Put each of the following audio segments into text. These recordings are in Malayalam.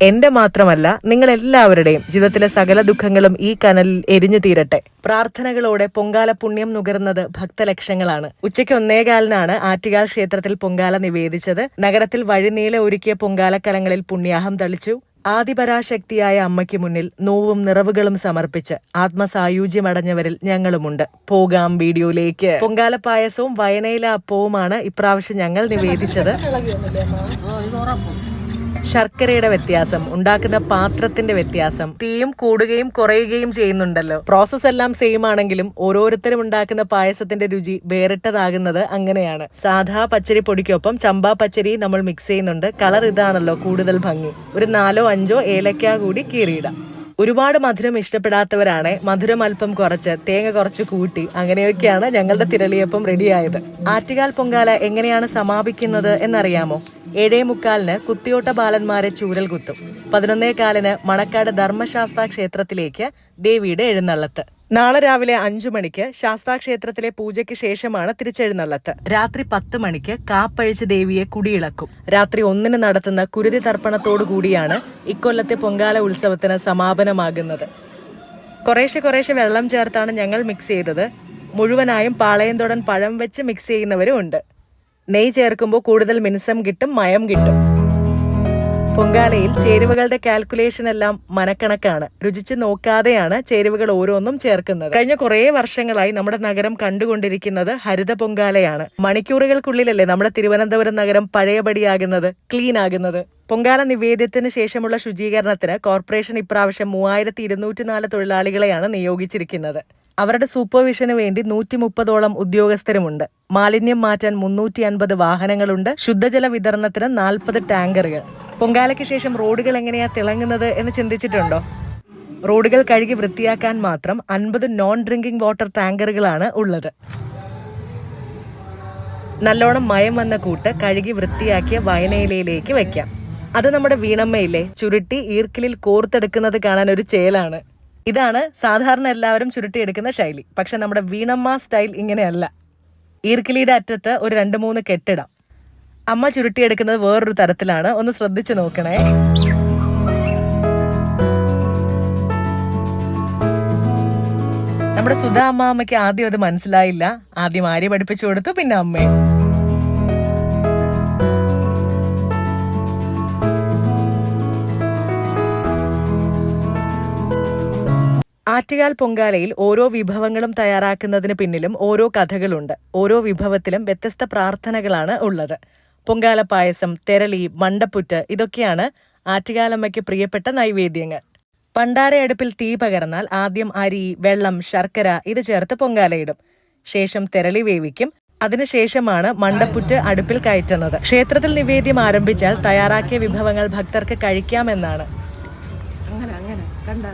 എന്റെ മാത്രമല്ല നിങ്ങൾ എല്ലാവരുടെയും ജീവിതത്തിലെ സകല ദുഃഖങ്ങളും ഈ കനലിൽ എരിഞ്ഞു തീരട്ടെ. പ്രാർത്ഥനകളോടെ പൊങ്കാല പുണ്യം നുകർന്നത് ഭക്തലക്ഷങ്ങളാണ്. ഉച്ചയ്ക്ക് ഒന്നേകാലിനാണ് ആറ്റുകാൽ ക്ഷേത്രത്തിൽ പൊങ്കാല നിവേദിച്ചത്. നഗരത്തിൽ വഴിനീളെ ഒരുക്കിയ പൊങ്കാലക്കലങ്ങളിൽ പുണ്യാഹം തളിച്ചു. ആദിപരാശക്തിയായ അമ്മയ്ക്ക് മുന്നിൽ നോവും നിറവുകളും സമർപ്പിച്ച് ആത്മസായുജ്യമടഞ്ഞവരിൽ ഞങ്ങളുമുണ്ട്. പോകാം വീഡിയോയിലേക്ക്. പൊങ്കാല പായസവും വയനയിലെ അപ്പവുമാണ് ഇപ്രാവശ്യം ഞങ്ങൾ നിവേദിച്ചത്. ശർക്കരയുടെ വ്യത്യാസം ഉണ്ടാക്കുന്ന പാത്രത്തിന്റെ വ്യത്യാസം. തീയും കൂടുകയും കുറയുകയും ചെയ്യുന്നുണ്ടല്ലോ. പ്രോസസ് എല്ലാം സെയിം ആണെങ്കിലും ഓരോരുത്തരും ഉണ്ടാക്കുന്ന പായസത്തിന്റെ രുചി വേറിട്ടതാകുന്നത് അങ്ങനെയാണ്. സാധാ പച്ചരി പൊടിക്കൊപ്പം ചമ്പാ പച്ചരി നമ്മൾ മിക്സ് ചെയ്യുന്നുണ്ട്. കളർ ഇതാണല്ലോ കൂടുതൽ ഭംഗി. ഒരു നാലോ അഞ്ചോ ഏലക്ക കൂടി കീറിയിടാം. ഒരുപാട് മധുരം ഇഷ്ടപ്പെടാത്തവരാണ് മധുരം അല്പം കുറച്ച് തേങ്ങ കുറച്ച് കൂട്ടി അങ്ങനെയൊക്കെയാണ് ഞങ്ങളുടെ തിരളിയപ്പം റെഡിയായത് ആറ്റുകാൽ പൊങ്കാല എങ്ങനെയാണ് സമാപിക്കുന്നത് എന്നറിയാമോ? ഏഴേ മുക്കാലിന് കുത്തിയോട്ട ബാലന്മാരെ ചൂരൽ കുത്തും. പതിനൊന്നേ കാലിന് മണക്കാട് ധർമ്മശാസ്ത്ര ക്ഷേത്രത്തിലേക്ക് ദേവിയുടെ എഴുന്നള്ളത്ത്. നാളെ രാവിലെ അഞ്ചു മണിക്ക് ശാസ്താ ക്ഷേത്രത്തിലെ പൂജയ്ക്ക് ശേഷമാണ് തിരിച്ചെഴുന്നള്ളത്ത്. രാത്രി പത്ത് മണിക്ക് കാപ്പഴിച്ച് ദേവിയെ കുടിയിളക്കും. രാത്രി ഒന്നിന് നടത്തുന്ന കുരുതി തർപ്പണത്തോടു കൂടിയാണ് ഇക്കൊല്ലത്തെ പൊങ്കാല ഉത്സവത്തിന് സമാപനമാകുന്നത്. കുറേശ്ശെ കുറേശ്ശെ വെള്ളം ചേർത്താണ് ഞങ്ങൾ മിക്സ് ചെയ്തത്. മുഴുവനായും പാളയംതൊടൻ പഴം വെച്ച് മിക്സ് ചെയ്യുന്നവരും ഉണ്ട്. നെയ്യ് ചേർക്കുമ്പോൾ കൂടുതൽ മിനുസം കിട്ടും മയം കിട്ടും. പൊങ്കാലയിൽ ചേരുവകളുടെ കാൽക്കുലേഷൻ എല്ലാം മനക്കണക്കാണ്. രുചിച്ച് നോക്കാതെയാണ് ചേരുവകൾ ഓരോന്നും ചേർക്കുന്നത്. കഴിഞ്ഞ കുറേ വർഷങ്ങളായി നമ്മുടെ നഗരം കണ്ടുകൊണ്ടിരിക്കുന്നത് ഹരിത പൊങ്കാലയാണ്. മണിക്കൂറുകൾക്കുള്ളിലല്ലേ നമ്മുടെ തിരുവനന്തപുരം നഗരം പഴയപടിയാകുന്നത് ക്ലീൻ ആകുന്നത്? പൊങ്കാല നിവേദ്യത്തിന് ശേഷമുള്ള ശുചീകരണത്തിന് കോർപ്പറേഷൻ ഇപ്രാവശ്യം മൂവായിരത്തി തൊഴിലാളികളെയാണ് നിയോഗിച്ചിരിക്കുന്നത്. അവരുടെ സൂപ്പർവിഷന് വേണ്ടി നൂറ്റി മുപ്പതോളം ഉദ്യോഗസ്ഥരുമുണ്ട്. മാലിന്യം മാറ്റാൻ മുന്നൂറ്റി അൻപത് വാഹനങ്ങളുണ്ട്. ശുദ്ധജല വിതരണത്തിന് നാൽപ്പത് ടാങ്കറുകൾ. പൊങ്കാലയ്ക്ക് ശേഷം റോഡുകൾ എങ്ങനെയാ തിളങ്ങുന്നത് എന്ന് ചിന്തിച്ചിട്ടുണ്ടോ? റോഡുകൾ കഴുകി വൃത്തിയാക്കാൻ മാത്രം അൻപത് നോൺ ഡ്രിങ്കിംഗ് വാട്ടർ ടാങ്കറുകളാണ് ഉള്ളത്. നല്ലോണം മയം വന്ന കൂട്ട് കഴുകി വൃത്തിയാക്കിയ വയനയിലയിലേക്ക് വെക്കാം. അത് നമ്മുടെ വീണമ്മയിലെ ചുരുട്ടി ഈർക്കിലിൽ കോർത്തെടുക്കുന്നത് കാണാൻ ഒരു ചേലാണ്. ഇതാണ് സാധാരണ എല്ലാവരും ചുരുട്ടിയെടുക്കുന്ന ശൈലി. പക്ഷെ നമ്മുടെ വീണമ്മ സ്റ്റൈൽ ഇങ്ങനെയല്ല. ഈർക്കിലിയുടെ അറ്റത്ത് ഒരു രണ്ട് മൂന്ന് കെട്ടിടം. അമ്മ ചുരുട്ടിയെടുക്കുന്നത് വേറൊരു തരത്തിലാണ്. ഒന്ന് ശ്രദ്ധിച്ചു നോക്കണേ. നമ്മുടെ സുധാ അമ്മാമ്മയ്ക്ക് ആദ്യം അത് മനസ്സിലായില്ല. ആദ്യം ആര്യ പഠിപ്പിച്ചു കൊടുത്തു പിന്നെ അമ്മയെ. ആറ്റുകാൽ പൊങ്കാലയിൽ ഓരോ വിഭവങ്ങളും തയ്യാറാക്കുന്നതിന് പിന്നിലും ഓരോ കഥകളുണ്ട്. ഓരോ വിഭവത്തിലും വ്യത്യസ്ത പ്രാർത്ഥനകളാണ് ഉള്ളത്. പൊങ്കാല പായസം തെരളി മണ്ടപ്പുറ്റ് ഇതൊക്കെയാണ് ആറ്റുകാലമ്മയ്ക്ക് പ്രിയപ്പെട്ട നൈവേദ്യങ്ങൾ. പണ്ടാര അടുപ്പിൽ തീ പകർന്നാൽ ആദ്യം അരി വെള്ളം ശർക്കര ഇത് ചേർത്ത് പൊങ്കാലയിടും. ശേഷം തെരളി വേവിക്കും. അതിനുശേഷമാണ് മണ്ടപ്പുറ്റ് അടുപ്പിൽ കയറ്റുന്നത്. ക്ഷേത്രത്തിൽ നിവേദ്യം ആരംഭിച്ചാൽ തയ്യാറാക്കിയ വിഭവങ്ങൾ ഭക്തർക്ക് കഴിക്കാമെന്നാണ്. അങ്ങനെ അങ്ങനെ. കണ്ട.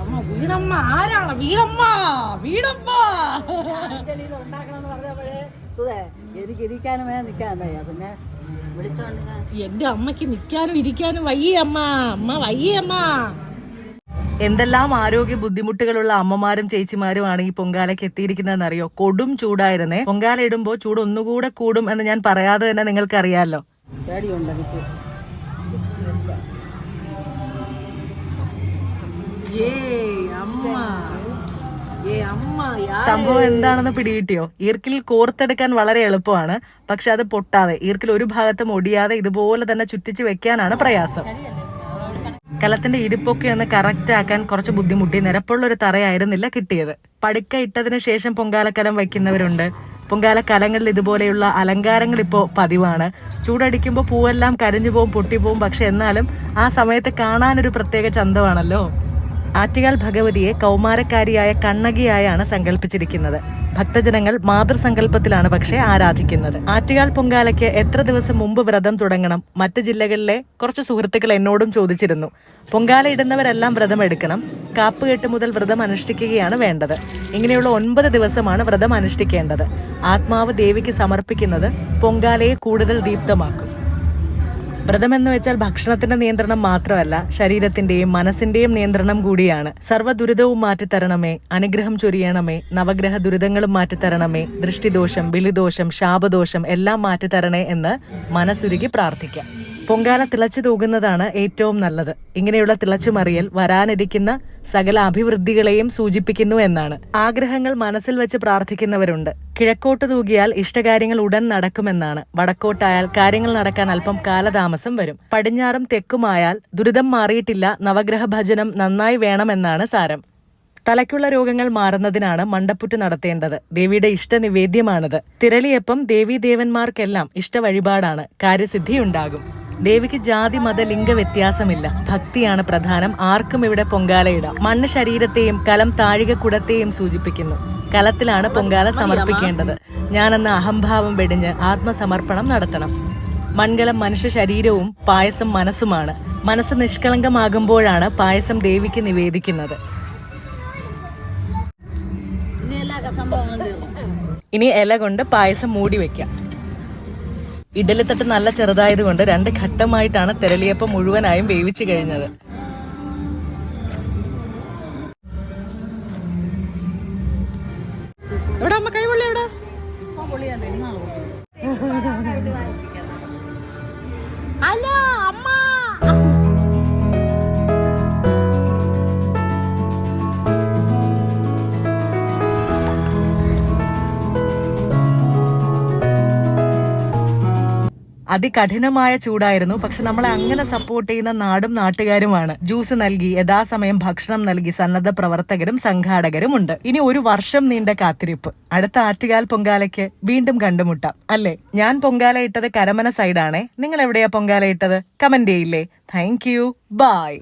അമ്മ വീടമ്മ ആരാണ്? വീടമ്മ വീടമ്മ. ഉണ്ടാക്കണമെന്ന് പറഞ്ഞപ്പോഴേ സുധേ എനിക്ക് ഇരിക്കാനും വേണം നിൽക്കാൻ വയ്യ പിന്നെ വിളിച്ചോണ്ട് ഞാൻ എന്റെ അമ്മയ്ക്ക് നിക്കാനും ഇരിക്കാനും വയ്യ അമ്മ. അമ്മ വയ്യ അമ്മ. എന്തെല്ലാം ആരോഗ്യ ബുദ്ധിമുട്ടുകളുള്ള അമ്മമാരും ചേച്ചിമാരുമാണ് ഈ പൊങ്കാലയ്ക്ക് എത്തിയിരിക്കുന്നതെന്ന് അറിയോ കൊടും ചൂടായിരുന്നേ. പൊങ്കാല ഇടുമ്പോ ചൂട് ഒന്നുകൂടെ കൂടും എന്ന് ഞാൻ പറയാതെ തന്നെ നിങ്ങൾക്കറിയാലോ. പേടിയുണ്ട് എനിക്ക്? സംഭവം എന്താണെന്ന് പിടികിട്ടിയോ? ഈർക്കിൽ കോർത്തെടുക്കാൻ വളരെ എളുപ്പമാണ്. പക്ഷെ അത് പൊട്ടാതെ ഈർക്കിൽ ഒരു ഭാഗത്തും ഒടിയാതെ ഇതുപോലെ തന്നെ ചുറ്റിച്ച് വെക്കാനാണ് പ്രയാസം. കലത്തിന്റെ ഇരിപ്പൊക്കെ ഒന്ന് കറക്റ്റ് ആക്കാൻ കുറച്ച് ബുദ്ധിമുട്ടി നിരപ്പുള്ള ഒരു തറയായിരുന്നില്ല കിട്ടിയത്. പടുക്ക ഇട്ടതിന് ശേഷം പൊങ്കാലക്കലം വയ്ക്കുന്നവരുണ്ട്. പൊങ്കാല കലങ്ങളിൽ ഇതുപോലെയുള്ള അലങ്കാരങ്ങൾ ഇപ്പോ പതിവാണ്. ചൂടടിക്കുമ്പോൾ പൂവെല്ലാം കരിഞ്ഞു പോവും പൊട്ടിപ്പോവും. പക്ഷെ എന്നാലും ആ സമയത്ത് കാണാനൊരു പ്രത്യേക ചന്തമാണല്ലോ. ആറ്റുകാൽ ഭഗവതിയെ കൗമാരക്കാരിയായ കണ്ണകിയായാണ് സങ്കല്പിച്ചിരിക്കുന്നത് ഭക്തജനങ്ങൾ മാതൃസങ്കല്പത്തിലാണ് പക്ഷേ ആരാധിക്കുന്നത്. ആറ്റുകാൽ പൊങ്കാലയ്ക്ക് എത്ര ദിവസം മുമ്പ് വ്രതം തുടങ്ങണം? മറ്റ് ജില്ലകളിലെ കുറച്ച് സുഹൃത്തുക്കൾ എന്നോടും ചോദിച്ചിരുന്നു. പൊങ്കാല ഇടുന്നവരെല്ലാം വ്രതം എടുക്കണം. കാപ്പുകെട്ട് മുതൽ വ്രതം അനുഷ്ഠിക്കുകയാണ് വേണ്ടത്. ഇങ്ങനെയുള്ള ഒൻപത് ദിവസമാണ് വ്രതം അനുഷ്ഠിക്കേണ്ടത്. ആത്മാവ് ദേവിക്ക് സമർപ്പിക്കുന്നത് പൊങ്കാലയെ കൂടുതൽ ദീപ്തമാക്കും. വ്രതം എന്ന് വെച്ചാൽ ഭക്ഷണത്തിന്റെ നിയന്ത്രണം മാത്രമല്ല ശരീരത്തിന്റെയും മനസ്സിന്റെയും നിയന്ത്രണം കൂടിയാണ്. സർവ ദുരിതവും മാറ്റിത്തരണമേ അനുഗ്രഹം ചൊരിയണമേ നവഗ്രഹ ദുരിതങ്ങളും മാറ്റിത്തരണമേ ദൃഷ്ടിദോഷം വിളിദോഷം ശാപദോഷം എല്ലാം മാറ്റിത്തരണേ എന്ന് മനസ്സുരുകി പ്രാർത്ഥിക്കാം. പൊങ്കാല തിളച്ചു തൂകുന്നതാണ് ഏറ്റവും നല്ലത്. ഇങ്ങനെയുള്ള തിളച്ചുമറിയൽ വരാനിരിക്കുന്ന സകല അഭിവൃദ്ധികളെയും സൂചിപ്പിക്കുന്നു എന്നാണ്. ആഗ്രഹങ്ങൾ മനസ്സിൽ വെച്ച് പ്രാർത്ഥിക്കുന്നവരുണ്ട്. കിഴക്കോട്ട് തൂകിയാൽ ഇഷ്ടകാര്യങ്ങൾ ഉടൻ നടക്കുമെന്നാണ്. വടക്കോട്ടായാൽ കാര്യങ്ങൾ നടക്കാൻ അല്പം കാലതാമസം വരും. പടിഞ്ഞാറും തെക്കുമായാൽ ദുരിതം മാറിയിട്ടില്ല നവഗ്രഹ ഭജനം നന്നായി വേണമെന്നാണ് സാരം. തലയ്ക്കുള്ള രോഗങ്ങൾ മാറുന്നതിനാണ് മണ്ടപ്പുറ്റ് നടത്തേണ്ടത്. ദേവിയുടെ ഇഷ്ട നിവേദ്യമാണിത് തിരളിയപ്പം ദേവീദേവന്മാർക്കെല്ലാം ഇഷ്ട വഴിപാടാണ് കാര്യസിദ്ധി ഉണ്ടാകും ദേവിക്ക് ജാതി മത ലിംഗ വ്യത്യാസമില്ല. ഭക്തിയാണ് പ്രധാനം. ആർക്കും ഇവിടെ പൊങ്കാലയിടാം മണ്ണ് ശരീരത്തെയും കലം താഴിക കുടത്തെയും സൂചിപ്പിക്കുന്നു. കലത്തിലാണ് പൊങ്കാല സമർപ്പിക്കേണ്ടത്. ഞാനെന്ന അഹംഭാവം വെടിഞ്ഞ് ആത്മസമർപ്പണം നടത്തണം. മൺകലം മനുഷ്യ ശരീരവും പായസം മനസ്സുമാണ്. മനസ്സ് നിഷ്കളങ്കമാകുമ്പോഴാണ് പായസം ദേവിക്ക് നിവേദിക്കുന്നത്. ഇനി ഇല കൊണ്ട് പായസം മൂടി വെക്കാം. ഇഡലിത്തട്ട് നല്ല ചെറുതായതുകൊണ്ട് രണ്ട് ഘട്ടമായിട്ടാണ് തിരളിയപ്പം മുഴുവനായും വേവിച്ചു കഴിഞ്ഞത്. എവിടെ അമ്മ? എവിടെ? ഹലോ അതികഠിനമായ ചൂടായിരുന്നു. പക്ഷെ നമ്മളെ അങ്ങനെ സപ്പോർട്ട് ചെയ്യുന്ന നാടും നാട്ടുകാരുമാണ്. ജ്യൂസ് നൽകി യഥാസമയം ഭക്ഷണം നൽകി സന്നദ്ധ പ്രവർത്തകരും സംഘാടകരും ഉണ്ട്. ഇനി ഒരു വർഷം നീണ്ട കാത്തിരിപ്പ്. അടുത്ത ആറ്റുകാൽ പൊങ്കാലയ്ക്ക് വീണ്ടും കണ്ടുമുട്ടാം. അല്ലേ? ഞാൻ പൊങ്കാല ഇട്ടത് കരമന സൈഡാണേ നിങ്ങൾ എവിടെയാ പൊങ്കാല ഇട്ടത്? കമന്റ് ചെയ്യില്ലേ. Thank you by